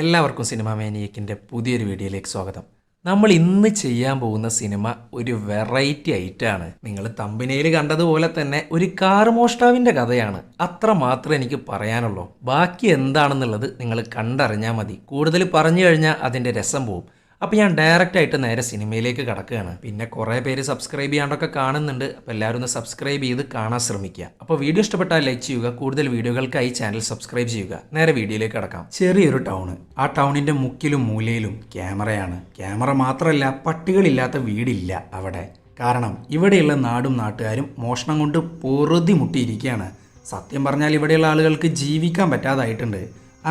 എല്ലാവർക്കും സിനിമ മേനിയക്കിന്റെ പുതിയൊരു വീഡിയോയിലേക്ക് സ്വാഗതം. നമ്മൾ ഇന്ന് ചെയ്യാൻ പോകുന്ന സിനിമ ഒരു വെറൈറ്റി ഐറ്റാണ്. നിങ്ങൾ തമ്പിനയിൽ കണ്ടതുപോലെ തന്നെ ഒരു കാർ മോഷ്ടാവിന്റെ കഥയാണ്. അത്ര മാത്രമേ എനിക്ക് പറയാനുള്ളൂ. ബാക്കി എന്താണെന്നുള്ളത് നിങ്ങൾ കണ്ടറിഞ്ഞാൽ മതി. കൂടുതൽ പറഞ്ഞു കഴിഞ്ഞാൽ അതിന്റെ രസം പോവും. അപ്പോൾ ഞാൻ ഡയറക്റ്റ് ആയിട്ട് നേരെ സിനിമയിലേക്ക് കടക്കുകയാണ്. പിന്നെ കുറേ പേര് സബ്സ്ക്രൈബ് ചെയ്യാണ്ടൊക്കെ കാണുന്നുണ്ട്. അപ്പോൾ എല്ലാവരും ഒന്ന് സബ്സ്ക്രൈബ് ചെയ്ത് കാണാൻ ശ്രമിക്കുക. അപ്പോൾ വീഡിയോ ഇഷ്ടപ്പെട്ടാൽ ലൈക്ക് ചെയ്യുക കൂടുതൽ വീഡിയോകൾക്കായി ചാനൽ സബ്സ്ക്രൈബ് ചെയ്യുക. നേരെ വീഡിയോയിലേക്ക് കടക്കാം. ചെറിയൊരു ടൗൺ ആ ടൗണിന്റെ മുക്കിലും മൂലയിലും ക്യാമറയാണ്. ക്യാമറ മാത്രമല്ല പട്ടികളില്ലാത്ത വീടില്ല അവിടെ. കാരണം ഇവിടെയുള്ള നാടും നാട്ടുകാരും മോഷണം കൊണ്ട് പൊറുതി മുട്ടിയിരിക്കുകയാണ് സത്യം പറഞ്ഞാൽ ഇവിടെയുള്ള ആളുകൾക്ക് ജീവിക്കാൻ പറ്റാതായിട്ടുണ്ട്.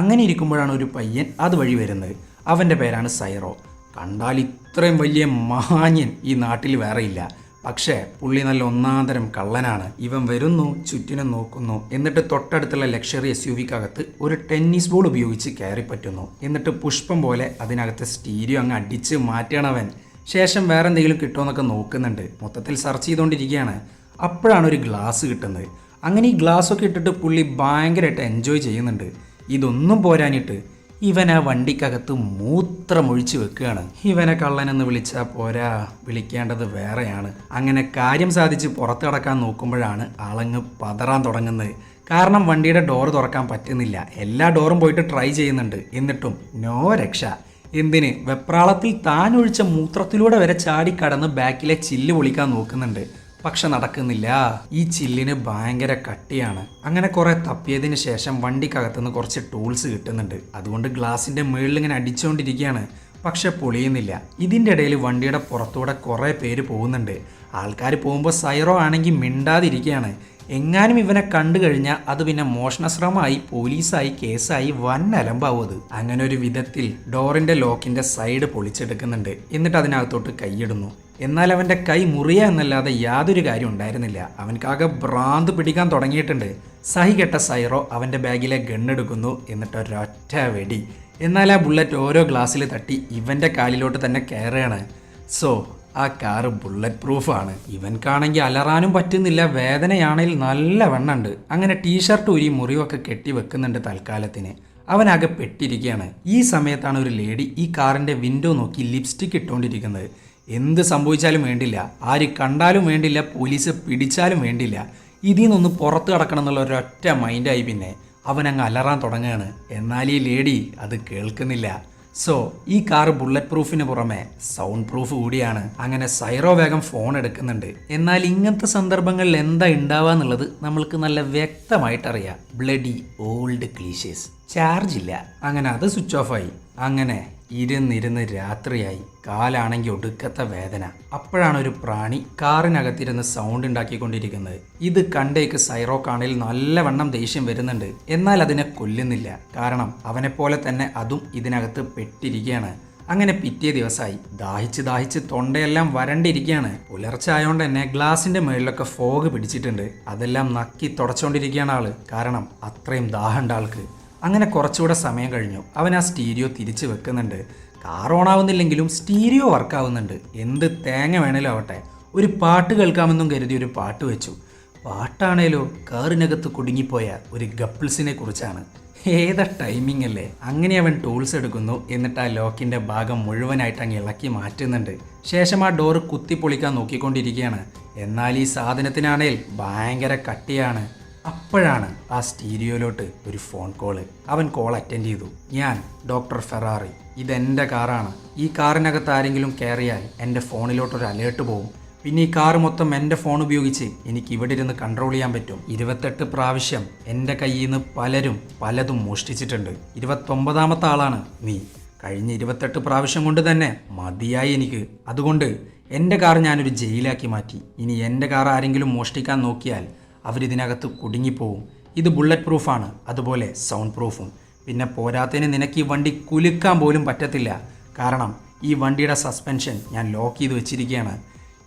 അങ്ങനെ ഇരിക്കുമ്പോഴാണ് ഒരു പയ്യൻ അതുവഴി വരുന്നത്. അവന്റെ പേരാണ് സൈറോ. കണ്ടാൽ ഇത്രയും വലിയ മാന്യൻ ഈ നാട്ടിൽ വേറെയില്ല പക്ഷേ പുള്ളി നല്ല ഒന്നാന്തരം കള്ളനാണ്. ഇവൻ വരുന്നു ചുറ്റിനും നോക്കുന്നു. എന്നിട്ട് തൊട്ടടുത്തുള്ള ലക്ഷറി എസ് യു വിക്കകത്ത് ഒരു ടെന്നീസ് ബോൾ ഉപയോഗിച്ച് കയറി പറ്റുന്നു. എന്നിട്ട് പുഷ്പം പോലെ അതിനകത്ത് സ്റ്റീരിയോ അങ്ങ് അടിച്ച് മാറ്റണവൻ ശേഷം വേറെ എന്തെങ്കിലും കിട്ടുമെന്നൊക്കെ നോക്കുന്നുണ്ട്. മൊത്തത്തിൽ സെർച്ച് ചെയ്തുകൊണ്ടിരിക്കുകയാണ് അപ്പോഴാണ് ഒരു ഗ്ലാസ് കിട്ടുന്നത്. അങ്ങനെ ഈ ഗ്ലാസ് ഒക്കെ ഇട്ടിട്ട് പുള്ളി ഭയങ്കരമായിട്ട് എൻജോയ് ചെയ്യുന്നുണ്ട്. ഇതൊന്നും പോരാനിട്ട് ഇവൻ ആ വണ്ടിക്കകത്ത് മൂത്രമൊഴിച്ച് വെക്കുകയാണ്. ഇവനെ കള്ളനെന്ന് വിളിച്ചാൽ പോരാ വിളിക്കേണ്ടത് വേറെയാണ്. അങ്ങനെ കാര്യം സാധിച്ച് പുറത്തു കടക്കാൻ നോക്കുമ്പോഴാണ് ആളങ്ങ് പതറാൻ തുടങ്ങുന്നത്. കാരണം വണ്ടിയുടെ ഡോർ തുറക്കാൻ പറ്റുന്നില്ല. എല്ലാ ഡോറും പോയിട്ട് ട്രൈ ചെയ്യുന്നുണ്ട്. എന്നിട്ടും നോ രക്ഷ. എന്തിന്? വെപ്രാളത്തിൽ താൻ ഒഴിച്ച മൂത്രത്തിലൂടെ വരെ ചാടി കടന്ന് ബാക്കിലെ ചില്ല് പൊളിക്കാൻ നോക്കുന്നുണ്ട്. പക്ഷെ നടക്കുന്നില്ല. ഈ ചില്ലിന് ഭയങ്കര കട്ടിയാണ്. അങ്ങനെ കുറെ തപ്പിയതിന് ശേഷം വണ്ടിക്കകത്തുനിന്ന് കുറച്ച് ടൂൾസ് കിട്ടുന്നുണ്ട്. അതുകൊണ്ട് ഗ്ലാസിന്റെ മുകളിൽ ഇങ്ങനെ അടിച്ചുകൊണ്ടിരിക്കുകയാണ് പക്ഷെ പൊളിയുന്നില്ല. ഇതിന്റെ ഇടയിൽ വണ്ടിയുടെ പുറത്തൂടെ കുറേ പേര് പോകുന്നുണ്ട്. ആൾക്കാർ പോകുമ്പോൾ സൈറോ ആണെങ്കിൽ മിണ്ടാതിരിക്കുകയാണ്. എങ്ങാനും ഇവനെ കണ്ടു കഴിഞ്ഞാൽ അത് പിന്നെ മോഷണശ്രമമായി പോലീസായി കേസായി വൻ അലമ്പാവും അത് അങ്ങനെ ഒരു വിധത്തിൽ ഡോറിന്റെ ലോക്കിന്റെ സൈഡ് പൊളിച്ചെടുക്കുന്നുണ്ട്. എന്നിട്ട് അതിനകത്തോട്ട് കൈയിടുന്നു. എന്നാൽ അവന്റെ കൈ മുറിയ എന്നല്ലാതെ യാതൊരു കാര്യം ഉണ്ടായിരുന്നില്ല. അവൻക്കാകെ ഭ്രാന്ത് പിടിക്കാൻ തുടങ്ങിയിട്ടുണ്ട്. സഹി കെട്ട സൈറോ അവന്റെ ബാഗിലെ ഗണ്ണെടുക്കുന്നു എന്നിട്ട് ഒരൊറ്റ വെടി. എന്നാൽ ആ ബുള്ളറ്റ് ഓരോ ഗ്ലാസ്സിൽ തട്ടി ഇവന്റെ കാലിലോട്ട് തന്നെ കയറുകയാണ്. സോ ആ കാറ് ബുള്ളറ്റ് പ്രൂഫാണ് ഇവൻക്കാണെങ്കിൽ അലറാനും പറ്റുന്നില്ല. വേദനയാണെങ്കിൽ നല്ല വെണ്ണുണ്ട് അങ്ങനെ ടീഷർട്ട് ഉരി മുറിവൊക്കെ കെട്ടി വെക്കുന്നുണ്ട് തൽക്കാലത്തിന്. അവനാകെ പെട്ടിരിക്കുകയാണ്. ഈ സമയത്താണ് ഒരു ലേഡി ഈ കാറിന്റെ വിൻഡോ നോക്കി ലിപ്സ്റ്റിക് ഇട്ടുകൊണ്ടിരിക്കുന്നത് എന്ത് സംഭവിച്ചാലും വേണ്ടില്ല. ആര് കണ്ടാലും വേണ്ടില്ല പോലീസ് പിടിച്ചാലും വേണ്ടില്ല. ഇതിൽ നിന്നൊന്ന് പുറത്ത് കടക്കണം എന്നുള്ള ഒരൊറ്റ മൈൻഡായി പിന്നെ അവൻ അങ്ങ് അലറാൻ തുടങ്ങുകയാണ്. എന്നാൽ ഈ ലേഡി അത് കേൾക്കുന്നില്ല. സോ ഈ കാർ ബുള്ളറ്റ് പ്രൂഫിന് പുറമെ സൗണ്ട് പ്രൂഫ് കൂടിയാണ്. അങ്ങനെ സൈറോ വേഗം ഫോൺ എടുക്കുന്നുണ്ട്. എന്നാൽ ഇങ്ങനത്തെ സന്ദർഭങ്ങളിൽ എന്താ ഉണ്ടാവുക എന്നുള്ളത് നമ്മൾക്ക് നല്ല വ്യക്തമായിട്ടറിയാം. ബ്ലഡി ഓൾഡ് ക്ലീഷേസ് ചാർജ് ഇല്ല. അങ്ങനെ അത് സ്വിച്ച് ഓഫ് ആയി. അങ്ങനെ ഇരുന്നിരുന്ന് രാത്രിയായി. കാലാണെങ്കിൽ ഒടുക്കത്തെ വേദന. അപ്പോഴാണ് ഒരു പ്രാണി കാറിനകത്തിരുന്ന് സൗണ്ട് ഉണ്ടാക്കിക്കൊണ്ടിരിക്കുന്നത്. ഇത് കണ്ടേക്ക് സൈറോക്കാണിൽ നല്ലവണ്ണം ദേഷ്യം വരുന്നുണ്ട്. എന്നാൽ അതിനെ കൊല്ലുന്നില്ല. കാരണം അവനെപ്പോലെ തന്നെ അതും ഇതിനകത്ത് പെട്ടിരിക്കുകയാണ്. അങ്ങനെ പിറ്റേ ദിവസമായി. ദാഹിച്ച് ദാഹിച്ച് തൊണ്ടയെല്ലാം വരണ്ടിരിക്കുകയാണ്. പുലർച്ചെ ആയതുകൊണ്ട് തന്നെ ഗ്ലാസിന്റെ മുകളിലൊക്കെ ഫോഗ് പിടിച്ചിട്ടുണ്ട്. അതെല്ലാം നക്കി തുടച്ചുകൊണ്ടിരിക്കുകയാണ് ആൾ. കാരണം അത്രയും ദാഹമുണ്ട് ആൾക്ക്. അങ്ങനെ കുറച്ചുകൂടെ സമയം കഴിഞ്ഞു. അവൻ ആ സ്റ്റീരിയോ തിരിച്ച് വെക്കുന്നുണ്ട്. കാർ ഓൺ ആവുന്നില്ലെങ്കിലും സ്റ്റീരിയോ വർക്ക് ആവുന്നുണ്ട് എന്ത് തേങ്ങ വേണേലും ആവട്ടെ. ഒരു പാട്ട് കേൾക്കാമെന്നും കരുതി ഒരു പാട്ട് വെച്ചു. പാട്ടാണേലോ കാറിനകത്ത് കുടുങ്ങിപ്പോയ ഒരു ഗപ്പിൾസിനെ കുറിച്ചാണ്. ഏതാ ടൈമിംഗ് അല്ലേ? അങ്ങനെ അവൻ ടൂൾസ് എടുക്കുന്നു. എന്നിട്ട് ആ ലോക്കിന്റെ ഭാഗം മുഴുവനായിട്ട് അങ്ങ് ഇളക്കി മാറ്റുന്നുണ്ട്. ശേഷം ആ ഡോറ് കുത്തിപ്പൊളിക്കാൻ നോക്കിക്കൊണ്ടിരിക്കുകയാണ്. എന്നാൽ ഈ സാധനത്തിനാണേൽ ഭയങ്കര കട്ടിയാണ്. അപ്പോഴാണ് ആ സ്റ്റീരിയോയിലോട്ട് ഒരു ഫോൺ കോൾ. അവൻ കോൾ അറ്റൻഡ് ചെയ്തു. ഞാൻ ഡോക്ടർ ഫെറാറി. ഇതെന്റെ കാറാണ്. ഈ കാറിനകത്ത് ആരെങ്കിലും കയറിയാൽ എന്റെ ഫോണിലോട്ടൊരു അലേർട്ട് പോകും പിന്നെ ഈ കാർ മൊത്തം എന്റെ ഫോൺ ഉപയോഗിച്ച് എനിക്ക് ഇവിടെ ഇരുന്ന് കൺട്രോൾ ചെയ്യാൻ പറ്റും. ഇരുപത്തെട്ട് പ്രാവശ്യം എന്റെ കയ്യിൽ നിന്ന് പലരും പലതും മോഷ്ടിച്ചിട്ടുണ്ട്. ഇരുപത്തൊമ്പതാമത്തെ ആളാണ് നീ. കഴിഞ്ഞ ഇരുപത്തെട്ട് പ്രാവശ്യം കൊണ്ട് തന്നെ മതിയായി എനിക്ക്. അതുകൊണ്ട് എന്റെ കാർ ഞാനൊരു ജയിലാക്കി മാറ്റി. ഇനി എന്റെ കാർ ആരെങ്കിലും മോഷ്ടിക്കാൻ നോക്കിയാൽ അവരിതിനകത്ത് കുടുങ്ങിപ്പോവും. ഇത് ബുള്ളറ്റ് പ്രൂഫാണ് അതുപോലെ സൗണ്ട് പ്രൂഫും പിന്നെ പോരാത്തതിന് നിനക്ക് ഈ വണ്ടി കുലുക്കാൻ പോലും പറ്റത്തില്ല. കാരണം ഈ വണ്ടിയുടെ സസ്പെൻഷൻ ഞാൻ ലോക്ക് ചെയ്ത് വെച്ചിരിക്കുകയാണ്.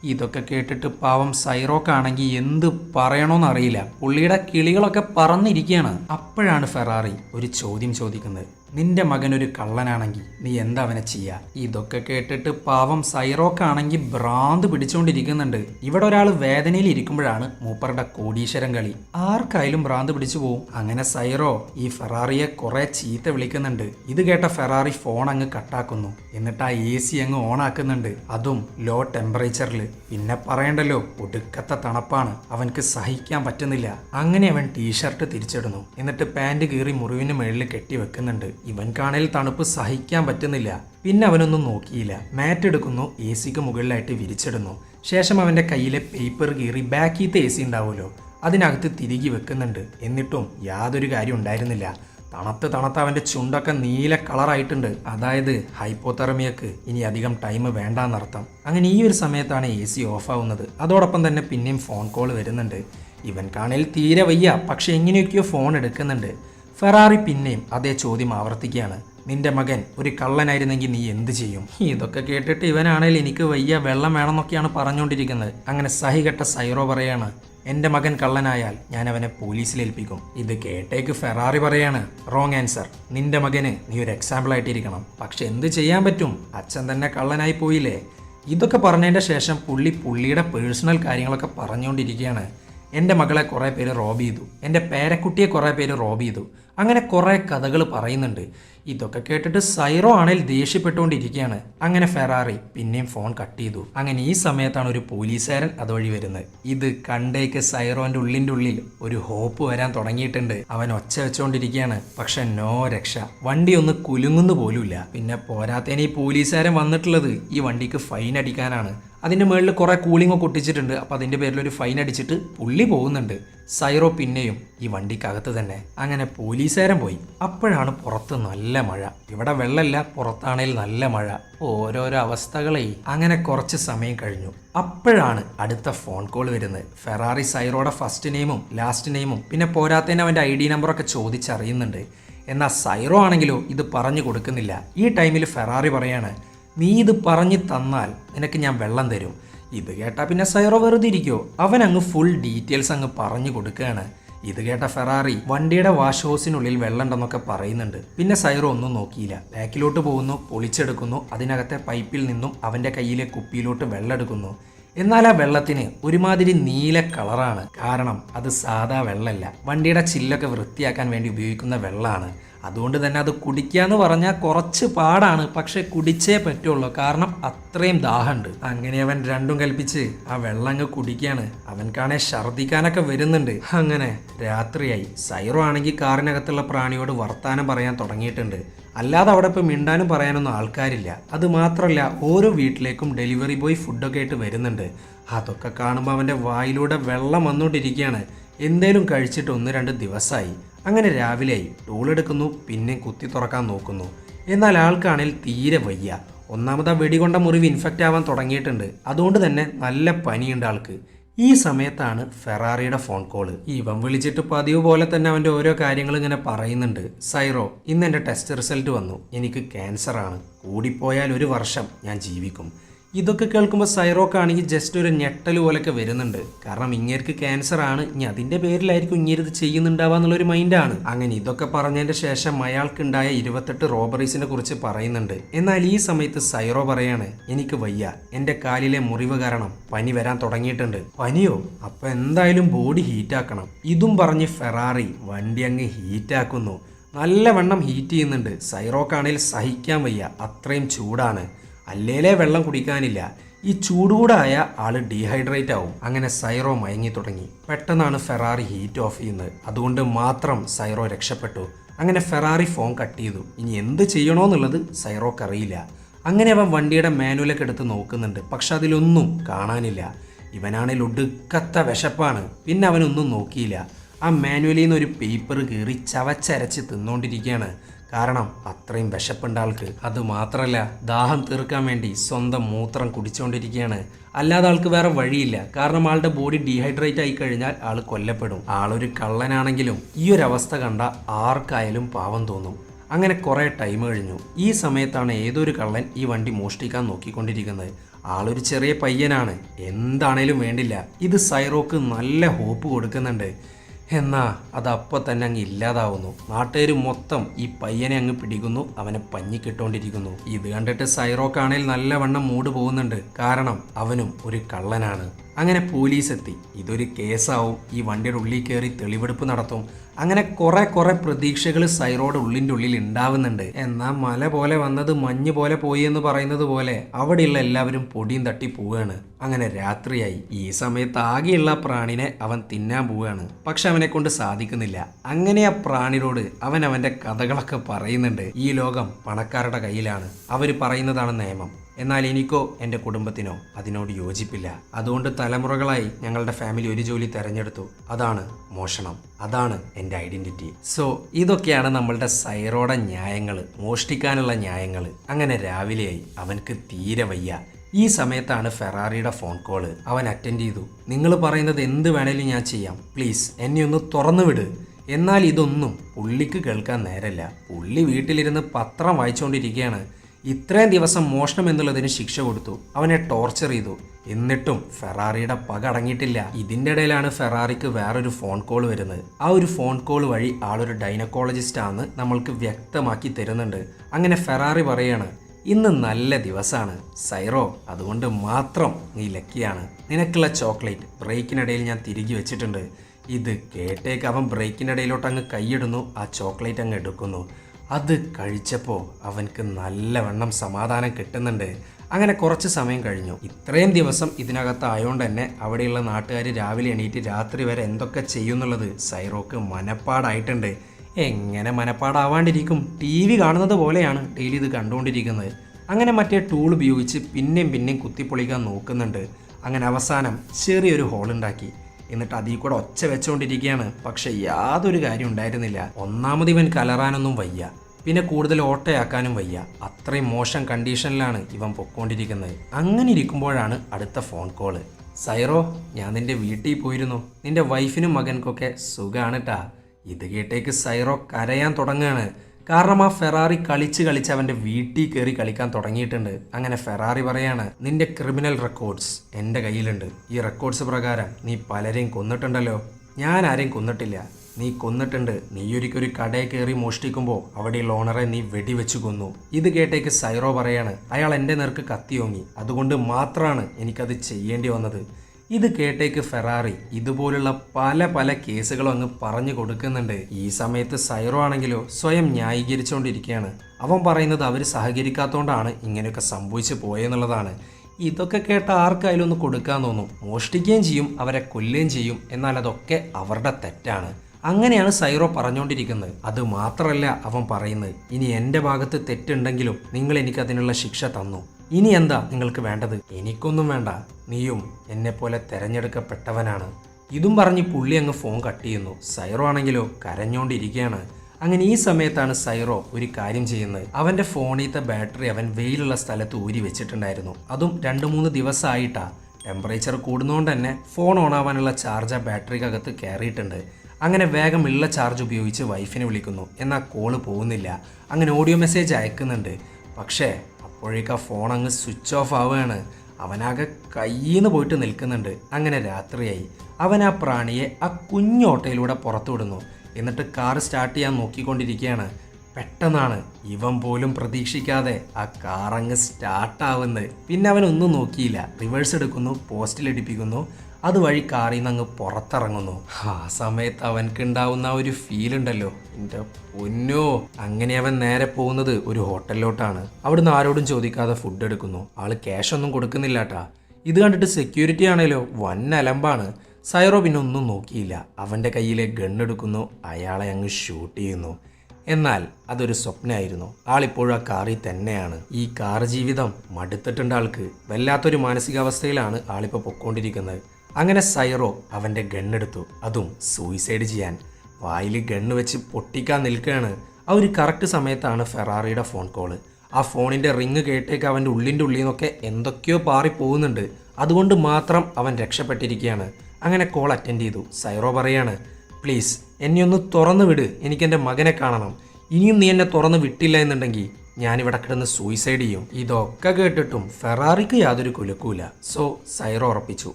ഇതൊക്കെ കേട്ടിട്ട് പാവം സൈറോക്കാണെങ്കിൽ എന്ത് പറയണമെന്നറിയില്ല പുള്ളിയുടെ കിളികളൊക്കെ പറന്നിരിക്കുകയാണ്. അപ്പോഴാണ് ഫെറാറി ഒരു ചോദ്യം ചോദിക്കുന്നത്. നിന്റെ മകനൊരു കള്ളനാണെങ്കിൽ നീ എന്താ അവനെ ചെയ്യാ? ഇതൊക്കെ കേട്ടിട്ട് പാവം സൈറോക്കാണെങ്കിൽ ഭ്രാന്ത് പിടിച്ചുകൊണ്ടിരിക്കുന്നുണ്ട്. ഇവിടെ ഒരാൾ വേദനയിൽ ഇരിക്കുമ്പോഴാണ് മൂപ്പറുടെ കോടീശ്വരം കളി. ആർക്കായാലും ഭ്രാന്ത് പിടിച്ചു പോവും. അങ്ങനെ സൈറോ ഈ ഫെറാറിയെ കുറെ ചീത്ത വിളിക്കുന്നുണ്ട്. ഇത് കേട്ട ഫെറാറി ഫോൺ അങ്ങ് കട്ടാക്കുന്നു. എന്നിട്ട് ആ എ സി അങ്ങ് ഓൺ ആക്കുന്നുണ്ട്. അതും ലോ ടെമ്പറേച്ചറിൽ പിന്നെ പറയണ്ടല്ലോ ഒടുക്കത്തെ തണുപ്പാണ്. അവൻക്ക് സഹിക്കാൻ പറ്റുന്നില്ല. അങ്ങനെ അവൻ ടീഷർട്ട് തിരിച്ചിടുന്നു. എന്നിട്ട് പാന്റ് കീറി മുറിവിന് മുകളിൽ കെട്ടി വെക്കുന്നുണ്ട്. ഇവൻക്കാണേൽ തണുപ്പ് സഹിക്കാൻ പറ്റുന്നില്ല. പിന്നെ അവനൊന്നും നോക്കിയില്ല. മാറ്റ് എടുക്കുന്നു എ സിക്ക് മുകളിലായിട്ട് വിരിച്ചിടുന്നു. ശേഷം അവന്റെ കയ്യിലെ പേപ്പർ കീറി ബാക്കിയത്തെ എ സി ഉണ്ടാവുമല്ലോ. അതിനകത്ത് തിരികെ വെക്കുന്നുണ്ട്. എന്നിട്ടും യാതൊരു കാര്യം ഉണ്ടായിരുന്നില്ല. തണുത്ത് തണുത്ത് അവന്റെ ചുണ്ടൊക്കെ നീല കളറായിട്ടുണ്ട്. അതായത് ഹൈപ്പോതെറമിയക്ക് ഇനി അധികം ടൈം വേണ്ടാന്നർത്ഥം. അങ്ങനെ ഈ ഒരു സമയത്താണ് എ സി ഓഫ് ആവുന്നത് അതോടൊപ്പം തന്നെ പിന്നെയും ഫോൺ കോൾ വരുന്നുണ്ട്. ഇവൻ കാണൽ തീരെ വയ്യ. പക്ഷെ എങ്ങനെയൊക്കെയോ ഫോൺ എടുക്കുന്നുണ്ട്. ഫെറാറി പിന്നെയും അതേ ചോദ്യം ആവർത്തിക്കുകയാണ്. നിന്റെ മകൻ ഒരു കള്ളനായിരുന്നെങ്കിൽ നീ എന്ത് ചെയ്യും? ഇതൊക്കെ കേട്ടിട്ട് ഇവനാണേൽ എനിക്ക് വയ്യ വെള്ളം വേണമെന്നൊക്കെയാണ് പറഞ്ഞുകൊണ്ടിരിക്കുന്നത്. അങ്ങനെ സഹികെട്ട സൈറോ പറയാണ് എന്റെ മകൻ കള്ളനായാൽ ഞാൻ അവനെ പോലീസിൽ ഏൽപ്പിക്കും. ഇത് കേട്ടേക്ക് ഫെറാറി പറയാണ് റോങ് ആൻസർ നിന്റെ മകന് നീ ഒരു എക്സാമ്പിൾ ആയിട്ടിരിക്കണം. പക്ഷെ എന്ത് ചെയ്യാൻ പറ്റും? അച്ഛൻ തന്നെ കള്ളനായി പോയില്ലേ? ഇതൊക്കെ പറഞ്ഞതിന്റെ ശേഷം പുള്ളി പുള്ളിയുടെ പേഴ്സണൽ കാര്യങ്ങളൊക്കെ പറഞ്ഞുകൊണ്ടിരിക്കുകയാണ്. എന്റെ മകളെ കുറേ പേര് റോബ് ചെയ്തു. എന്റെ പേരക്കുട്ടിയെ കുറേ പേര് റോബ് ചെയ്തു. അങ്ങനെ കുറേ കഥകൾ പറയുന്നുണ്ട്. ഇതൊക്കെ കേട്ടിട്ട് സൈറോ ആണേൽ ദേഷ്യപ്പെട്ടുകൊണ്ടിരിക്കുകയാണ്. അങ്ങനെ ഫെറാറി പിന്നെയും ഫോൺ കട്ട് ചെയ്തു. അങ്ങനെ ഈ സമയത്താണ് ഒരു പോലീസുകാരൻ അതുവഴി വരുന്നത്. ഇത് കണ്ടേക്ക് സൈറോന്റെ ഉള്ളിന്റെ ഉള്ളിൽ ഒരു ഹോപ്പ് വരാൻ തുടങ്ങിയിട്ടുണ്ട്. അവൻ ഒച്ച വെച്ചുകൊണ്ടിരിക്കുകയാണ്. പക്ഷെ നോ രക്ഷ. വണ്ടി ഒന്ന് കുലുങ്ങുന്നു പോലുമില്ല. പിന്നെ പോരാത്തേനെ ഈ പോലീസുകാരൻ വന്നിട്ടുള്ളത് ഈ വണ്ടിക്ക് ഫൈൻ അടിക്കാനാണ്. അതിന്റെ മുകളിൽ കുറേ കൂളിംഗ് ഒക്കെ ഒട്ടിച്ചിട്ടുണ്ട്. അപ്പോൾ അതിന്റെ ഒരു ഫൈൻ അടിച്ചിട്ട് പുള്ളി പോകുന്നുണ്ട്. സൈറോ പിന്നെയും ഈ വണ്ടിക്കകത്ത് തന്നെ. അങ്ങനെ പോലീസുകാരൻ പോയി. അപ്പോഴാണ് പുറത്ത് നല്ല മഴ. ഇവിടെ വെള്ളമില്ല പുറത്താണേൽ നല്ല മഴ. ഓരോരോ അവസ്ഥകളെ. അങ്ങനെ കുറച്ച് സമയം കഴിഞ്ഞു. അപ്പോഴാണ് അടുത്ത ഫോൺ കോൾ വരുന്നത്. ഫെറാറി സൈറോയുടെ ഫസ്റ്റ് നെയിമും ലാസ്റ്റ് നെയിമും പിന്നെ പോരാത്തതിന് അവന്റെ ഐ ഡി നമ്പറൊക്കെ ചോദിച്ചറിയുന്നുണ്ട്. എന്നാൽ സൈറോ ആണെങ്കിലോ ഇത് പറഞ്ഞു കൊടുക്കുന്നില്ല. ഈ ടൈമിൽ ഫെറാറി പറയാണ് നീ ഇത് പറഞ്ഞു തന്നാൽ നിനക്ക് ഞാൻ വെള്ളം തരും. ഇത് കേട്ടാ പിന്നെ സൈറോ വെറുതെ ഇരിക്കുമോ അവൻ അങ്ങ് ഫുൾ ഡീറ്റെയിൽസ് അങ്ങ് പറഞ്ഞു കൊടുക്കുകയാണ്. ഇത് കേട്ട ഫെറാറി വണ്ടിയുടെ വാഷ് ഹൗസിനുള്ളിൽ വെള്ളം ഉണ്ടെന്നൊക്കെ പറയുന്നുണ്ട്. പിന്നെ സൈറോ ഒന്നും നോക്കിയില്ല. ബാക്കിലോട്ട് പോകുന്നു പൊളിച്ചെടുക്കുന്നു അതിനകത്തെ പൈപ്പിൽ നിന്നും അവന്റെ കയ്യിലെ കുപ്പിയിലോട്ട് വെള്ളം എടുക്കുന്നു എന്നാൽ ആ വെള്ളത്തിന് ഒരുമാതിരി നീല കളറാണ്. കാരണം അത് സാധാ വെള്ളമല്ല. വണ്ടിയുടെ ചില്ലൊക്കെ വൃത്തിയാക്കാൻ വേണ്ടി ഉപയോഗിക്കുന്ന വെള്ളമാണ്. അതുകൊണ്ട് തന്നെ അത് കുടിക്കുക എന്ന് പറഞ്ഞാൽ കുറച്ച് പാടാണ് പക്ഷെ കുടിച്ചേ പറ്റുള്ളൂ. കാരണം അത്രയും ദാഹമുണ്ട്. അങ്ങനെ അവൻ രണ്ടും കൽപ്പിച്ച് ആ വെള്ളം അങ്ങ് കുടിക്കുകയാണ് അവൻ കാണേ ഛർദ്ദിക്കാനൊക്കെ വരുന്നുണ്ട്. അങ്ങനെ രാത്രിയായി. സൈറോ ആണെങ്കിൽ കാറിനകത്തുള്ള പ്രാണിയോട് വർത്താനം പറയാൻ തുടങ്ങിയിട്ടുണ്ട്. അല്ലാതെ അവിടെ ഇപ്പം മിണ്ടാനും പറയാനൊന്നും ആൾക്കാരില്ല. അത് മാത്രമല്ല ഓരോ വീട്ടിലേക്കും ഡെലിവറി ബോയ് ഫുഡൊക്കെ ആയിട്ട് വരുന്നുണ്ട്. അതൊക്കെ കാണുമ്പോൾ അവന്റെ വായിലൂടെ വെള്ളം വന്നുകൊണ്ടിരിക്കുകയാണ്. എന്തേലും കഴിച്ചിട്ട് ഒന്ന് രണ്ട് ദിവസമായി. അങ്ങനെ രാവിലെയായി ടൂൾ എടുക്കുന്നു പിന്നെ കുത്തി തുറക്കാൻ നോക്കുന്നു. എന്നാൽ ആൾക്കാണെങ്കിൽ തീരെ വയ്യ. ഒന്നാമത് ആ വെടികൊണ്ട മുറിവ് ഇൻഫെക്റ്റ് ആവാൻ തുടങ്ങിയിട്ടുണ്ട്. അതുകൊണ്ട് തന്നെ നല്ല പനിയുണ്ട് ആൾക്ക്. ഈ സമയത്താണ് ഫെറാറിയുടെ ഫോൺ കോൾ ഇവൻ വിളിച്ചിട്ട് പതിവ് പോലെ തന്നെ അവന്റെ ഓരോ കാര്യങ്ങൾ ഇങ്ങനെ പറയുന്നുണ്ട്. സൈറോ ഇന്ന് എന്റെ ടെസ്റ്റ് റിസൾട്ട് വന്നു. എനിക്ക് ക്യാൻസറാണ് കൂടിപ്പോയാൽ ഒരു വർഷം ഞാൻ ജീവിക്കും. ഇതൊക്കെ കേൾക്കുമ്പോൾ സൈറോക്കാണെങ്കിൽ ജസ്റ്റ് ഒരു ഞെട്ടൽ പോലൊക്കെ വരുന്നുണ്ട്. കാരണം ഇങ്ങേർക്ക് ക്യാൻസർ ആണ് ഇനി അതിന്റെ പേരിലായിരിക്കും ഇങ്ങേരിത് ചെയ്യുന്നുണ്ടാവുക എന്നുള്ളൊരു മൈൻഡാണ് അങ്ങനെ ഇതൊക്കെ പറഞ്ഞതിന്റെ ശേഷം അയാൾക്കുണ്ടായ ഇരുപത്തെട്ട് റോബറീസിനെ കുറിച്ച് പറയുന്നുണ്ട്. എന്നാൽ ഈ സമയത്ത് സൈറോ പറയാണ് എനിക്ക് വയ്യ. എന്റെ കാലിലെ മുറിവ് കാരണം പനി വരാൻ തുടങ്ങിയിട്ടുണ്ട്. പനിയോ? അപ്പോൾ എന്തായാലും ബോഡി ഹീറ്റാക്കണം ഇതും പറഞ്ഞ് ഫെറാറി വണ്ടി അങ്ങ് ഹീറ്റാക്കുന്നു നല്ലവണ്ണം ഹീറ്റ് ചെയ്യുന്നുണ്ട്. സൈറോക്കാണെങ്കിൽ സഹിക്കാൻ വയ്യ. അത്രയും ചൂടാണ്. അല്ലേലേ വെള്ളം കുടിക്കാനില്ല. ഈ ചൂടുകൂടായ ആൾ ഡീഹൈഡ്രേറ്റ് ആവും. അങ്ങനെ സൈറോ മയങ്ങി തുടങ്ങി. പെട്ടെന്നാണ് ഫെറാറി ഹീറ്റ് ഓഫ് ചെയ്യുന്നത്. അതുകൊണ്ട് മാത്രം സൈറോ രക്ഷപ്പെട്ടു. അങ്ങനെ ഫെറാറി ഫോൺ കട്ട് ചെയ്തു. ഇനി എന്ത് ചെയ്യണോന്നുള്ളത് സൈറോക്ക് അറിയില്ല അങ്ങനെ അവൻ വണ്ടിയുടെ മാനുവലൊക്കെ എടുത്ത് നോക്കുന്നുണ്ട്. പക്ഷെ അതിലൊന്നും കാണാനില്ല. ഇവനാണെങ്കിൽ ഒടുക്കത്ത വിശപ്പാണ്. പിന്നെ അവനൊന്നും നോക്കിയില്ല. ആ മാനുവലിൽ നിന്ന് ഒരു പേപ്പർ കീറി ചവച്ചരച്ച് തിന്നുകൊണ്ടിരിക്കുകയാണ് കാരണം അത്രയും വിശപ്പുണ്ട് ആൾക്ക്. അത് മാത്രല്ല ദാഹം തീർക്കാൻ വേണ്ടി സ്വന്തം മൂത്രം കുടിച്ചുകൊണ്ടിരിക്കുകയാണ് അല്ലാതെ ആൾക്ക് വേറെ വഴിയില്ല. കാരണം ആളുടെ ബോഡി ഡീഹൈഡ്രേറ്റ് ആയി കഴിഞ്ഞാൽ ആൾ കൊല്ലപ്പെടും. ആളൊരു കള്ളനാണെങ്കിലും ഈ ഒരു അവസ്ഥ കണ്ട ആർക്കായാലും പാവം തോന്നും. അങ്ങനെ കുറേ ടൈം കഴിഞ്ഞു. ഈ സമയത്താണ് ഏതൊരു കള്ളൻ ഈ വണ്ടി മോഷ്ടിക്കാൻ നോക്കിക്കൊണ്ടിരിക്കുന്നത്. ആളൊരു ചെറിയ പയ്യനാണ്. എന്താണേലും വേണ്ടില്ല. ഇത് സൈറോക്ക് നല്ല ഹോപ്പ് കൊടുക്കുന്നുണ്ട്. എന്നാ അത് അപ്പോൾ തന്നെ അങ്ങ് ഇല്ലാതാവുന്നു. നാട്ടുകാർ മൊത്തം ഈ പയ്യനെ അങ്ങ് പിടിക്കുന്നു അവനെ പഞ്ഞിക്കിട്ടോണ്ടിരിക്കുന്നു. ഇത് കണ്ടിട്ട് സൈറോക്കാണേൽ നല്ലവണ്ണം മൂട് പോകുന്നുണ്ട്. കാരണം അവനും ഒരു കള്ളനാണ്. അങ്ങനെ പോലീസ് എത്തി ഇതൊരു കേസാവും. ഈ വണ്ടിയുടെ ഉള്ളിൽ കയറി തെളിവെടുപ്പ് നടത്തും. അങ്ങനെ കുറെ കുറെ പ്രതീക്ഷകൾ സൈറോയുടെ ഉള്ളിന്റെ ഉള്ളിൽ ഉണ്ടാവുന്നുണ്ട്. എന്നാൽ മല പോലെ വന്നത് മഞ്ഞ് പോലെ പോയി എന്ന് പറയുന്നത് പോലെ അവിടെയുള്ള എല്ലാവരും പൊടിയും തട്ടി പോവുകയാണ്. അങ്ങനെ രാത്രിയായി. ഈ സമയത്ത് ആകെയുള്ള പ്രാണിനെ അവൻ തിന്നാൻ പോവുകയാണ്. പക്ഷെ അവനെ കൊണ്ട് സാധിക്കുന്നില്ല. അങ്ങനെ ആ പ്രാണിനോട് അവൻ അവന്റെ കഥകളൊക്കെ പറയുന്നുണ്ട്. ഈ ലോകം പണക്കാരുടെ കയ്യിലാണ്. അവർ പറയുന്നതാണ് നിയമം. എന്നാൽ എനിക്കോ എന്റെ കുടുംബത്തിനോ അതിനോട് യോജിപ്പില്ല. അതുകൊണ്ട് തലമുറകളായി ഞങ്ങളുടെ ഫാമിലി ഒരു ജോലി തിരഞ്ഞെടുത്തു. അതാണ് മോഷണം. അതാണ് എന്റെ ഐഡന്റിറ്റി സോ ഇതൊക്കെയാണ് നമ്മളുടെ സൈറോട ന്യായങ്ങൾ മോഷ്ടിക്കാനുള്ള ന്യായങ്ങൾ അങ്ങനെ രാവിലെയായി അവൻക്ക് തീരെ വയ്യ. ഈ സമയത്താണ് ഫെറാറിയുടെ ഫോൺ കോൾ അവൻ അറ്റൻഡ് ചെയ്തു. നിങ്ങൾ പറയുന്നത് എന്ത് വേണേലും ഞാൻ ചെയ്യാം. പ്ലീസ് എന്നെ ഒന്ന് തുറന്നു വിട്. എന്നാൽ ഇതൊന്നും പുള്ളിക്ക് കേൾക്കാൻ നേരല്ല. പുള്ളി വീട്ടിലിരുന്ന് പത്രം വായിച്ചുകൊണ്ടിരിക്കുകയാണ് ഇത്രയും ദിവസം മോഷണം എന്നുള്ളതിന് ശിക്ഷ കൊടുത്തു. അവനെ ടോർച്ചർ ചെയ്തു. എന്നിട്ടും ഫെറാറിയുടെ പക അടങ്ങിയിട്ടില്ല. ഇതിന്റെ ഇടയിലാണ് ഫെറാറിക്ക് വേറൊരു ഫോൺ കോൾ വരുന്നത്. ആ ഒരു ഫോൺ കോൾ വഴി ആളൊരു ഡൈനക്കോളജിസ്റ്റ് ആണ് നമ്മൾക്ക് വ്യക്തമാക്കി തരുന്നുണ്ട്. അങ്ങനെ ഫെറാറി പറയാണ് ഇന്ന് നല്ല ദിവസമാണ് സൈറോ അതുകൊണ്ട് മാത്രം നീ ലക്കിയാണ്. നിനക്കുള്ള ചോക്ലേറ്റ് ബ്രേക്കിനിടയിൽ ഞാൻ തിരികെ വെച്ചിട്ടുണ്ട്. ഇത് കേട്ടേക്ക് അവൻ ബ്രേക്കിനിടയിലോട്ട് അങ്ങ് കൈയിടുന്നു. ആ ചോക്ലേറ്റ് അങ്ങ് എടുക്കുന്നു. അത് കഴിച്ചപ്പോൾ അവനക്ക് നല്ലവണ്ണം സമാധാനം കിട്ടുന്നുണ്ട്. അങ്ങനെ കുറച്ച് സമയം കഴിഞ്ഞു. ഇത്രയും ദിവസം ഇതിനകത്ത് ആയതുകൊണ്ട് തന്നെ അവിടെയുള്ള നാട്ടുകാർ രാവിലെ എണീറ്റ് രാത്രി വരെ എന്തൊക്കെ ചെയ്യുന്നുള്ളത് സൈറോക്ക് മനപ്പാടായിട്ടുണ്ട്. എങ്ങനെ മനപ്പാടാവാണ്ടിരിക്കും? ടി വി കാണുന്നത് പോലെയാണ് ഡെയിലി ഇത് കണ്ടുകൊണ്ടിരിക്കുന്നത് അങ്ങനെ മറ്റേ ടൂൾ ഉപയോഗിച്ച് പിന്നെയും പിന്നെയും കുത്തിപ്പൊളിക്കാൻ നോക്കുന്നുണ്ട്. അങ്ങനെ അവസാനം ചെറിയൊരു ഹോൾ ഉണ്ടാക്കി. എന്നിട്ട് അതിൽ കൂടെ ഒച്ച വെച്ചുകൊണ്ടിരിക്കുകയാണ് പക്ഷെ യാതൊരു കാര്യം ഉണ്ടായിരുന്നില്ല. ഒന്നാമത് ഇവൻ കലറാനൊന്നും വയ്യ. പിന്നെ കൂടുതൽ ഓട്ടയാക്കാനും വയ്യ. അത്രയും മോശം കണ്ടീഷനിലാണ് ഇവൻ പൊക്കോണ്ടിരിക്കുന്നത്. അങ്ങനെ ഇരിക്കുമ്പോഴാണ് അടുത്ത ഫോൺ കോൾ. സൈറോ ഞാൻ നിന്റെ വീട്ടിൽ പോയിരുന്നു. നിന്റെ വൈഫിനും മകൻക്കൊക്കെ സുഖമാണ് കേട്ടാ ഇത് കേട്ടേക്ക് സൈറോ കരയാൻ തുടങ്ങുകയാണ്. കാരണം ആ ഫെറാറി കളിച്ച് കളിച്ച് അവന്റെ വീട്ടിൽ കയറി കളിക്കാൻ തുടങ്ങിയിട്ടുണ്ട്. അങ്ങനെ ഫെറാറി പറയാണ് നിന്റെ ക്രിമിനൽ റെക്കോർഡ്സ് എന്റെ കയ്യിലുണ്ട്. ഈ റെക്കോർഡ്സ് പ്രകാരം നീ പലരെയും കൊന്നിട്ടുണ്ടല്ലോ. ഞാൻ ആരെയും കൊന്നിട്ടില്ല. നീ കൊന്നിട്ടുണ്ട്. നീ ഒരിക്കൊരു കടയിൽ കയറി മോഷ്ടിക്കുമ്പോൾ അവിടെയുള്ള ഓണറെ നീ വെടിവെച്ച് കൊന്നു. ഇത് കേട്ടേക്ക് സൈറോ പറയാണ് അയാൾ എന്റെ നേർക്ക് കത്തിയോങ്ങി അതുകൊണ്ട് മാത്രമാണ് എനിക്കത് ചെയ്യേണ്ടി വന്നത്. ഇത് കേട്ടേക്ക് ഫെറാറി. ഇതുപോലുള്ള പല പല കേസുകളും അങ്ങ് പറഞ്ഞു കൊടുക്കുന്നുണ്ട്. ഈ സമയത്ത് സൈറോ ആണെങ്കിലോ സ്വയം ന്യായീകരിച്ചുകൊണ്ടിരിക്കുകയാണ്. അവൻ പറയുന്നത് അവർ സഹകരിക്കാത്തതുകൊണ്ടാണ് ഇങ്ങനെയൊക്കെ സംഭവിച്ചു പോയെന്നുള്ളതാണ്. ഇതൊക്കെ കേട്ട ആർക്കായാലും ഒന്ന് കൊടുക്കാൻ തോന്നും. മോഷ്ടിക്കുകയും ചെയ്യും അവരെ കൊല്ലുകയും ചെയ്യും. എന്നാൽ അതൊക്കെ അവരുടെ തെറ്റാണ്. അങ്ങനെയാണ് സൈറോ പറഞ്ഞുകൊണ്ടിരിക്കുന്നത് അത് മാത്രമല്ല അവൻ പറയുന്നത്. ഇനി എന്റെ ഭാഗത്ത് തെറ്റുണ്ടെങ്കിലും നിങ്ങൾ എനിക്ക് അതിനുള്ള ശിക്ഷ തന്നു. ഇനി എന്താ നിങ്ങൾക്ക് വേണ്ടത്? എനിക്കൊന്നും വേണ്ട. നീയും എന്നെപ്പോലെ പോലെ തെരഞ്ഞെടുക്കപ്പെട്ടവനാണ്. ഇതും പറഞ്ഞ് പുള്ളി അങ്ങ് ഫോൺ കട്ട് ചെയ്യുന്നു. സൈറോ ആണെങ്കിലോ കരഞ്ഞോണ്ടിരിക്കുകയാണ്. അങ്ങനെ ഈ സമയത്താണ് സൈറോ ഒരു കാര്യം ചെയ്യുന്നത്. അവന്റെ ഫോണിലത്തെ ബാറ്ററി അവൻ വെയിലുള്ള സ്ഥലത്ത് ഊരി വെച്ചിട്ടുണ്ടായിരുന്നു. അതും രണ്ട് മൂന്ന് ദിവസമായിട്ടാ. ടെമ്പറേച്ചർ കൂടുന്നതുകൊണ്ട് തന്നെ ഫോൺ ഓൺ ആവാനുള്ള ചാർജ് ആ ബാറ്ററിക്കകത്ത് കയറിയിട്ടുണ്ട്. അങ്ങനെ വേഗം ഉള്ള ചാർജ് ഉപയോഗിച്ച് വൈഫിനെ വിളിക്കുന്നു. എന്നാൽ കോൾ പോകുന്നില്ല. അങ്ങനെ ഓഡിയോ മെസ്സേജ് അയക്കുന്നുണ്ട്. പക്ഷേ അപ്പോഴേക്ക് ആ ഫോൺ അങ്ങ് സ്വിച്ച് ഓഫ് ആവുകയാണ്. അവനാകെ കയ്യിന്ന് പോയിട്ട് നിൽക്കുന്നുണ്ട്. അങ്ങനെ രാത്രിയായി. അവൻ ആ പ്രാണിയെ ആ കുഞ്ഞോട്ടയിലൂടെ പുറത്തു വിടുന്നു എന്നിട്ട് കാർ സ്റ്റാർട്ട് ചെയ്യാൻ നോക്കിക്കൊണ്ടിരിക്കുകയാണ്. പെട്ടെന്നാണ് ഇവൻ പോലും പ്രതീക്ഷിക്കാതെ ആ കാറങ്ങ് സ്റ്റാർട്ടാവുന്നത് പിന്നെ അവൻ ഒന്നും നോക്കിയില്ല. റിവേഴ്സ് എടുക്കുന്നു പോസ്റ്റിൽ ഇടിപ്പിക്കുന്നു. അതുവഴി കാറിൽ നിന്ന് അങ്ങ് പുറത്തിറങ്ങുന്നു. ആ സമയത്ത് അവൻക്ക് ഉണ്ടാവുന്ന ഒരു ഫീൽ ഉണ്ടല്ലോ. എന്റെ പൊന്നോ. അങ്ങനെ അവൻ നേരെ പോകുന്നത് ഒരു ഹോട്ടലിലോട്ടാണ്. അവിടുന്ന് ആരോടും ചോദിക്കാതെ ഫുഡ് എടുക്കുന്നു. ആൾ ക്യാഷ് ഒന്നും കൊടുക്കുന്നില്ല കേട്ടാ ഇത് കണ്ടിട്ട് സെക്യൂരിറ്റി ആണേലോ വൻ അലമ്പാണ്. സൈറോ പിന്നെ ഒന്നും നോക്കിയില്ല. അവന്റെ കയ്യിലെ ഗണ്ണെടുക്കുന്നു അയാളെ അങ്ങ് ഷൂട്ട് ചെയ്യുന്നു. എന്നാൽ അതൊരു സ്വപ്നമായിരുന്നു. ആളിപ്പോഴും ആ കാറിൽ തന്നെയാണ്. ഈ കാർ ജീവിതം മടുത്തിട്ടുണ്ട് ആൾക്ക്. വല്ലാത്തൊരു മാനസികാവസ്ഥയിലാണ് ആളിപ്പോൾ പൊക്കോണ്ടിരിക്കുന്നത് അങ്ങനെ സൈറോ അവന്റെ ഗണ്ണെടുത്തു അതും സൂയിസൈഡ് ചെയ്യാൻ. വായിൽ ഗണ്ണ് വെച്ച് പൊട്ടിക്കാൻ നിൽക്കുകയാണ്. ആ ഒരു കറക്റ്റ് സമയത്താണ് ഫെറാറിയുടെ ഫോൺ കോൾ. ആ ഫോണിന്റെ റിങ് കേട്ടേക്ക് അവന്റെ ഉള്ളിന്റെ ഉള്ളിൽ നിന്നൊക്കെ എന്തൊക്കെയോ പാറി പോകുന്നുണ്ട് അതുകൊണ്ട് മാത്രം അവൻ രക്ഷപ്പെട്ടിരിക്കുകയാണ്. അങ്ങനെ കോൾ അറ്റൻഡ് ചെയ്തു. സൈറോ പറയാണ് പ്ലീസ് എന്നെ ഒന്ന് തുറന്നു വിട്. എനിക്കെന്റെ മകനെ കാണണം. ഇനിയും നീ എന്നെ തുറന്നു വിട്ടില്ല എന്നുണ്ടെങ്കിൽ ഞാനിവിടെ കിടന്ന് സൂയിസൈഡ് ചെയ്യും. ഇതൊക്കെ കേട്ടിട്ടും ഫെറാറിക്ക് യാതൊരു കുലുക്കൂല സോ സൈറോ ഉറപ്പിച്ചു.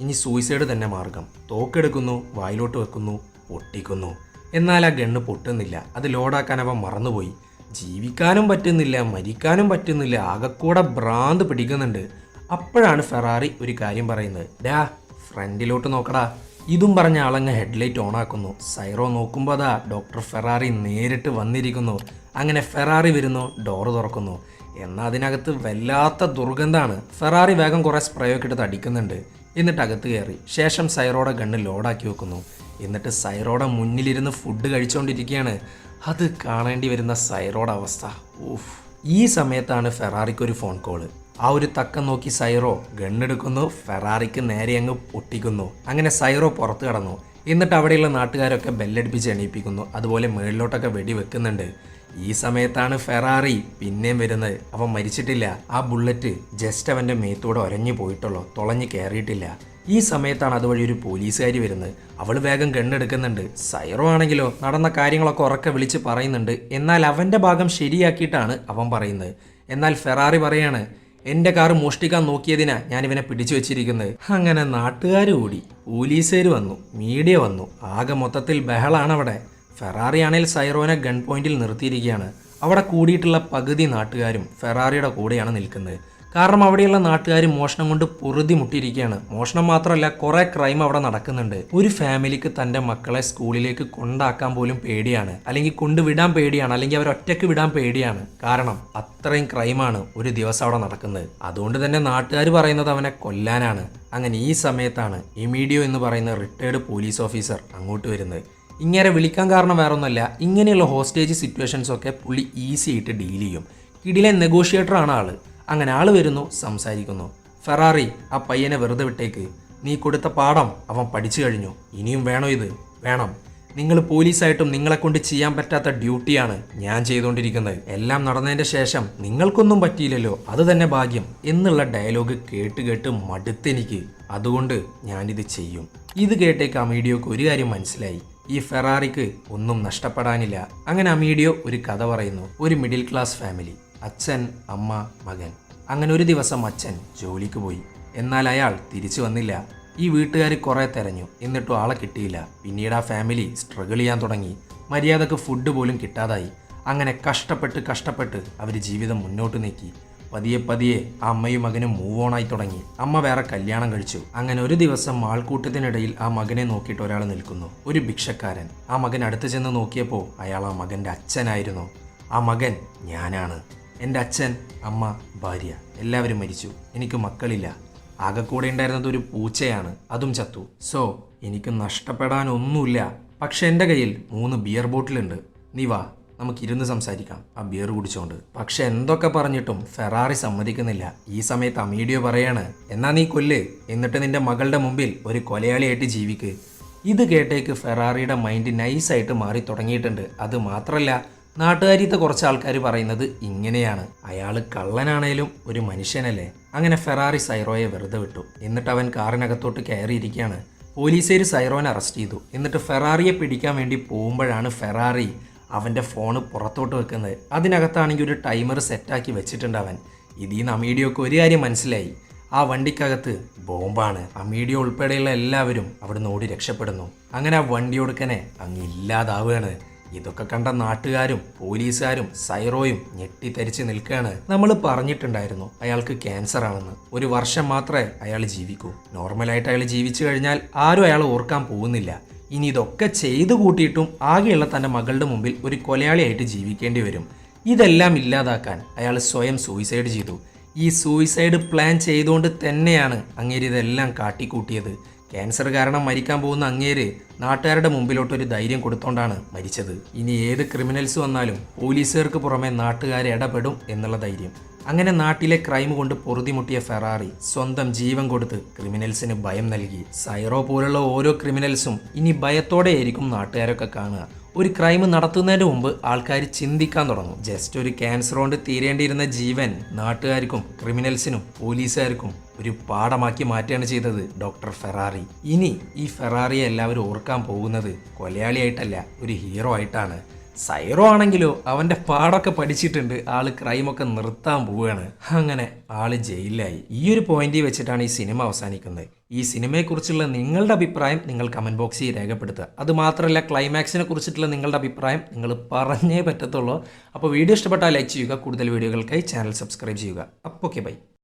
ഇനി സൂയിസൈഡ് തന്നെ മാർഗം. തോക്കെടുക്കുന്നു വായിലോട്ട് വെക്കുന്നു പൊട്ടിക്കുന്നു. എന്നാൽ ആ ഗണ്ണ് പൊട്ടുന്നില്ല. അത് ലോഡാക്കാൻ അവൻ മറന്നുപോയി. ജീവിക്കാനും പറ്റുന്നില്ല മരിക്കാനും പറ്റുന്നില്ല. ആകെക്കൂടെ ഭ്രാന്ത് പിടിക്കുന്നുണ്ട്. അപ്പോഴാണ് ഫെറാറി ഒരു കാര്യം പറയുന്നത്. ഡാ ഫ്രണ്ടിലോട്ട് നോക്കടാ. ഇതും പറഞ്ഞ ആളങ്ങ് ഹെഡ്ലൈറ്റ് ഓണാക്കുന്നു. സൈറോ നോക്കുമ്പോൾ അതാ ഡോക്ടർ ഫെറാറി നേരിട്ട് വന്നിരിക്കുന്നു. അങ്ങനെ ഫെറാറി വരുന്നു ഡോറ് തുറക്കുന്നു. എന്നാൽ അതിനകത്ത് വല്ലാത്ത ദുർഗന്ധമാണ് ഫെറാറി വേഗം കുറേ സ്പ്രേ ഒക്കെ എടുത്ത് അടിക്കുന്നുണ്ട്. എന്നിട്ട് അകത്ത് കയറി. ശേഷം സൈറോടെ ഗണ്ണ് ലോഡാക്കി വെക്കുന്നു. എന്നിട്ട് സൈറോടെ മുന്നിലിരുന്ന് ഫുഡ് കഴിച്ചുകൊണ്ടിരിക്കുകയാണ് അത് കാണേണ്ടി വരുന്ന സൈറോടെ അവസ്ഥ. ഊഫ് ഈ സമയത്താണ് ഫെറാറിക്ക് ഒരു ഫോൺ കോൾ ആ ഒരു തക്കം നോക്കി സൈറോ ഗണ്ണെടുക്കുന്നു ഫെറാറിക്ക് നേരെ അങ്ങ് പൊട്ടിക്കുന്നു. അങ്ങനെ സൈറോ പുറത്തു കടന്നു. എന്നിട്ട് അവിടെയുള്ള നാട്ടുകാരൊക്കെ ബെല്ലടിപ്പിച്ച് എണീപ്പിക്കുന്നു. അതുപോലെ മേളിലോട്ടൊക്കെ വെടി വെക്കുന്നുണ്ട്. ഈ സമയത്താണ് ഫെറാറി പിന്നെയും വരുന്നത്. അവൻ മരിച്ചിട്ടില്ല. ആ ബുള്ളറ്റ് ജസ്റ്റ് അവന്റെ മേത്തൂടെ ഒരഞ്ഞു പോയിട്ടുള്ളൂ. തുളഞ്ഞു കയറിയിട്ടില്ല. ഈ സമയത്താണ് അതുവഴി ഒരു പോലീസുകാരി വരുന്നത്. അവൾ വേഗം ഗണ്ണെടുക്കുന്നുണ്ട് സൈറോ ആണെങ്കിലോ നടന്ന കാര്യങ്ങളൊക്കെ ഉറക്കെ വിളിച്ച് പറയുന്നുണ്ട്. എന്നാൽ അവന്റെ ഭാഗം ശരിയാക്കിയിട്ടാണ് അവൻ പറയുന്നത്. എന്നാൽ ഫെറാറി പറയാണ് എന്റെ കാറ് മോഷ്ടിക്കാൻ നോക്കിയതിനാ ഞാൻ ഇവനെ പിടിച്ചു വെച്ചിരിക്കുന്നത്. അങ്ങനെ നാട്ടുകാർ കൂടി പോലീസുകാർ വന്നു മീഡിയ വന്നു. ആകെ മൊത്തത്തിൽ ബഹളാണ് അവിടെ ഫെറാറി ആണെങ്കിൽ സൈറോനെ ഗൺ പോയിന്റിൽ നിർത്തിയിരിക്കുകയാണ്. അവിടെ കൂടിയിട്ടുള്ള പകുതി നാട്ടുകാരും ഫെറാറിയുടെ കൂടെയാണ് നിൽക്കുന്നത്. കാരണം അവിടെയുള്ള നാട്ടുകാർ മോഷണം കൊണ്ട് പൊറുതി മുട്ടിയിരിക്കുകയാണ് മോഷണം മാത്രമല്ല കുറെ ക്രൈം അവിടെ നടക്കുന്നുണ്ട്. ഒരു ഫാമിലിക്ക് തന്റെ മക്കളെ സ്കൂളിലേക്ക് കൊണ്ടാക്കാൻ പോലും പേടിയാണ്. അല്ലെങ്കിൽ കൊണ്ടുവിടാൻ പേടിയാണ്. അല്ലെങ്കിൽ അവർ ഒറ്റയ്ക്ക് വിടാൻ പേടിയാണ്. കാരണം അത്രയും ക്രൈമാണ് ഒരു ദിവസം അവിടെ നടക്കുന്നത്. അതുകൊണ്ട് തന്നെ നാട്ടുകാർ പറയുന്നത് അവനെ കൊല്ലാനാണ്. അങ്ങനെ ഈ സമയത്താണ് ഇമീഡിയോ എന്ന് പറയുന്ന റിട്ടയർഡ് പോലീസ് ഓഫീസർ അങ്ങോട്ട് വരുന്നത്. ഇങ്ങനെ വിളിക്കാൻ കാരണം വേറൊന്നുമല്ല. ഇങ്ങനെയുള്ള ഹോസ്റ്റേജ് സിറ്റുവേഷൻസ് ഒക്കെ പുള്ളി ഈസി ആയിട്ട് ഡീൽ ചെയ്യും. കിടിലെ നെഗോഷിയേറ്റർ ആണ് ആൾ. അങ്ങനെ ആൾ വരുന്നു സംസാരിക്കുന്നു. ഫെറാറി ആ പയ്യനെ വെറുതെ വിട്ടേക്ക്. നീ കൊടുത്ത പാഠം അവൻ പഠിച്ചു കഴിഞ്ഞു. ഇനിയും വേണോ ഇത്? വേണം. നിങ്ങൾ പോലീസായിട്ടും നിങ്ങളെ കൊണ്ട് ചെയ്യാൻ പറ്റാത്ത ഡ്യൂട്ടിയാണ് ഞാൻ ചെയ്തുകൊണ്ടിരിക്കുന്നത്. എല്ലാം നടന്നതിന്റെ ശേഷം നിങ്ങൾക്കൊന്നും പറ്റിയില്ലല്ലോ. അത് തന്നെ ഭാഗ്യം. എന്നുള്ള ഡയലോഗ് കേട്ട് കേട്ട് മടുത്തെനിക്ക് അതുകൊണ്ട് ഞാനിത് ചെയ്യും. ഇത് കേട്ടേക്ക് അമീഡിയോക്ക് ഒരു കാര്യം മനസ്സിലായി. ഈ ഫെറാറിക്ക് ഒന്നും നഷ്ടപ്പെടാനില്ല. അങ്ങനെ അമീഡിയോ ഒരു കഥ പറയുന്നു. ഒരു മിഡിൽ ക്ലാസ് ഫാമിലി. അച്ഛൻ അമ്മ മകൻ. അങ്ങനെ ഒരു ദിവസം അച്ഛൻ ജോലിക്ക് പോയി. എന്നാൽ അയാൾ തിരിച്ചു വന്നില്ല. ഈ വീട്ടുകാർ കുറേ തെരഞ്ഞു. എന്നിട്ടും ആളെ കിട്ടിയില്ല. പിന്നീട് ആ ഫാമിലി സ്ട്രഗിൾ ചെയ്യാൻ തുടങ്ങി. മര്യാദയ്ക്ക് ഫുഡ് പോലും കിട്ടാതായി. അങ്ങനെ കഷ്ടപ്പെട്ട് കഷ്ടപ്പെട്ട് അവർ ജീവിതം മുന്നോട്ട് നീക്കി. പതിയെ പതിയെ ആ അമ്മയും മകനും മൂവ് ഓൺ ആയി തുടങ്ങി. അമ്മ വേറെ കല്യാണം കഴിച്ചു. അങ്ങനെ ഒരു ദിവസം ആൾക്കൂട്ടത്തിനിടയിൽ ആ മകനെ നോക്കിയിട്ട് ഒരാൾ നിൽക്കുന്നു. ഒരു ഭിക്ഷക്കാരൻ. ആ മകൻ അടുത്ത് ചെന്ന് നോക്കിയപ്പോൾ അയാൾ ആ മകന്റെ അച്ഛനായിരുന്നു. ആ മകൻ ഞാനാണ്. എന്റെ അച്ഛൻ അമ്മ ഭാര്യ എല്ലാവരും മരിച്ചു. എനിക്ക് മക്കളില്ല. ആകെ കൂടെ ഉണ്ടായിരുന്നത് ഒരു പൂച്ചയാണ്. അതും ചത്തു. സോ എനിക്ക് നഷ്ടപ്പെടാനൊന്നുമില്ല പക്ഷെ എന്റെ കയ്യിൽ മൂന്ന് ബിയർ ബോട്ടിലുണ്ട്. നീ വാ നമുക്കിരുന്ന് സംസാരിക്കാം. ആ ബിയർ കുടിച്ചോണ്ട്. പക്ഷെ എന്തൊക്കെ പറഞ്ഞിട്ടും ഫെറാറി സമ്മതിക്കുന്നില്ല. ഈ സമയത്ത് അമീഡിയോ പറയാണ് എന്നാ നീ കൊല്ല്. എന്നിട്ട് നിന്റെ മകളുടെ മുമ്പിൽ ഒരു കൊലയാളിയായിട്ട് ജീവിക്ക്. ഇത് കേട്ടേക്ക് ഫെറാറിയുടെ മൈൻഡ് നൈസായിട്ട് മാറി തുടങ്ങിയിട്ടുണ്ട്. അത് മാത്രമല്ല നാട്ടുകാരിത്തെ കുറച്ച് ആൾക്കാർ പറയുന്നത് ഇങ്ങനെയാണ്. അയാൾ കള്ളനാണേലും ഒരു മനുഷ്യനല്ലേ? അങ്ങനെ ഫെറാറി സൈറോയെ വെറുതെ വിട്ടു. എന്നിട്ട് അവൻ കാറിനകത്തോട്ട് കയറിയിരിക്കുകയാണ്. പോലീസുകാർ സൈറോനെ അറസ്റ്റ് ചെയ്തു. എന്നിട്ട് ഫെറാറിയെ പിടിക്കാൻ വേണ്ടി പോകുമ്പോഴാണ് ഫെറാറി അവന്റെ ഫോണ് പുറത്തോട്ട് വെക്കുന്നത്. അതിനകത്താണെങ്കിൽ ഒരു ടൈമർ സെറ്റാക്കി വെച്ചിട്ടുണ്ട് അവൻ. ഇതിൽ നിന്ന് അമീഡിയോക്ക് ഒരു കാര്യം മനസ്സിലായി. ആ വണ്ടിക്കകത്ത് ബോംബാണ്. അമീഡിയോ ഉൾപ്പെടെയുള്ള എല്ലാവരും അവിടുന്ന് ഓടി രക്ഷപ്പെടുന്നു. അങ്ങനെ ആ വണ്ടി ഒടുക്കനെ അങ്ങ് ഇല്ലാതാവുകയാണ്. ഇതൊക്കെ കണ്ട നാട്ടുകാരും പോലീസുകാരും സൈറോയും ഞെട്ടിത്തരിച്ച് നിൽക്കുകയാണ്. നമ്മൾ പറഞ്ഞിട്ടുണ്ടായിരുന്നു അയാൾക്ക് ക്യാൻസർ ആണെന്ന്. ഒരു വർഷം മാത്രമേ അയാൾ ജീവിക്കൂ. നോർമലായിട്ട് അയാൾ ജീവിച്ചു കഴിഞ്ഞാൽ ആരും അയാൾ ഓർക്കാൻ പോകുന്നില്ല. ഇനി ഇതൊക്കെ ചെയ്തു കൂട്ടിയിട്ടും ആകെയുള്ള തന്റെ മകളുടെ മുമ്പിൽ ഒരു കൊലയാളിയായിട്ട് ജീവിക്കേണ്ടി വരും. ഇതെല്ലാം ഇല്ലാതാക്കാൻ അയാൾ സ്വയം സൂയിസൈഡ് ചെയ്തു. ഈ സൂയിസൈഡ് പ്ലാൻ ചെയ്തുകൊണ്ട് തന്നെയാണ് അങ്ങേരി ഇതെല്ലാം കാട്ടിക്കൂട്ടിയത്. ക്യാൻസർ കാരണം മരിക്കാൻ പോകുന്ന അങ്ങേര് നാട്ടുകാരുടെ മുമ്പിലോട്ട് ഒരു ധൈര്യം കൊടുത്തോണ്ടാണ് മരിച്ചത്. ഇനി ഏത് ക്രിമിനൽസ് വന്നാലും പോലീസുകാർക്ക് പുറമെ നാട്ടുകാർ ഇടപെടും എന്നുള്ള ധൈര്യം. അങ്ങനെ നാട്ടിലെ ക്രൈം കൊണ്ട് പൊറുതിമുട്ടിയ ഫെറാറി സ്വന്തം ജീവൻ കൊടുത്ത് ക്രിമിനൽസിന് ഭയം നൽകി. സൈറോ പോലുള്ള ഓരോ ക്രിമിനൽസും ഇനി ഭയത്തോടെയായിരിക്കും നാട്ടുകാരൊക്കെ കാണുക. ഒരു ക്രൈം നടത്തുന്നതിന് മുമ്പ് ആൾക്കാർ ചിന്തിക്കാൻ തുടങ്ങും. ജസ്റ്റ് ഒരു ക്യാൻസർ കൊണ്ട് തീരേണ്ടിയിരുന്ന ജീവൻ നാട്ടുകാർക്കും ക്രിമിനൽസിനും പോലീസുകാർക്കും ഒരു പാഠമാക്കി മാറ്റുകയാണ് ചെയ്തത് ഡോക്ടർ ഫെറാറി. ഇനി ഈ ഫെറാറിയെ എല്ലാവരും ഓർക്കാൻ പോകുന്നത് കൊലയാളിയായിട്ടല്ല ഒരു ഹീറോ ആയിട്ടാണ്. സൈറോ ആണെങ്കിലോ അവന്റെ പാടൊക്കെ പഠിച്ചിട്ടുണ്ട് ആൾ ക്രൈമൊക്കെ നിർത്താൻ പോവുകയാണ്. അങ്ങനെ ആൾ ജയിലിലായി. ഈ ഒരു പോയിന്റ് വെച്ചിട്ടാണ് ഈ സിനിമ അവസാനിക്കുന്നത്. ഈ സിനിമയെക്കുറിച്ചുള്ള നിങ്ങളുടെ അഭിപ്രായം നിങ്ങൾ കമന്റ് ബോക്സിൽ രേഖപ്പെടുത്തുക. അതുമാത്രമല്ല ക്ലൈമാക്സിനെ കുറിച്ചിട്ടുള്ള നിങ്ങളുടെ അഭിപ്രായം നിങ്ങൾ പറഞ്ഞേ പറ്റത്തുള്ളൂ. അപ്പോൾ വീഡിയോ ഇഷ്ടപ്പെട്ടാൽ ലൈക്ക് ചെയ്യുക കൂടുതൽ വീഡിയോകൾക്കായി ചാനൽ സബ്സ്ക്രൈബ് ചെയ്യുക. അപ്പോൾ ഓക്കെ ബൈ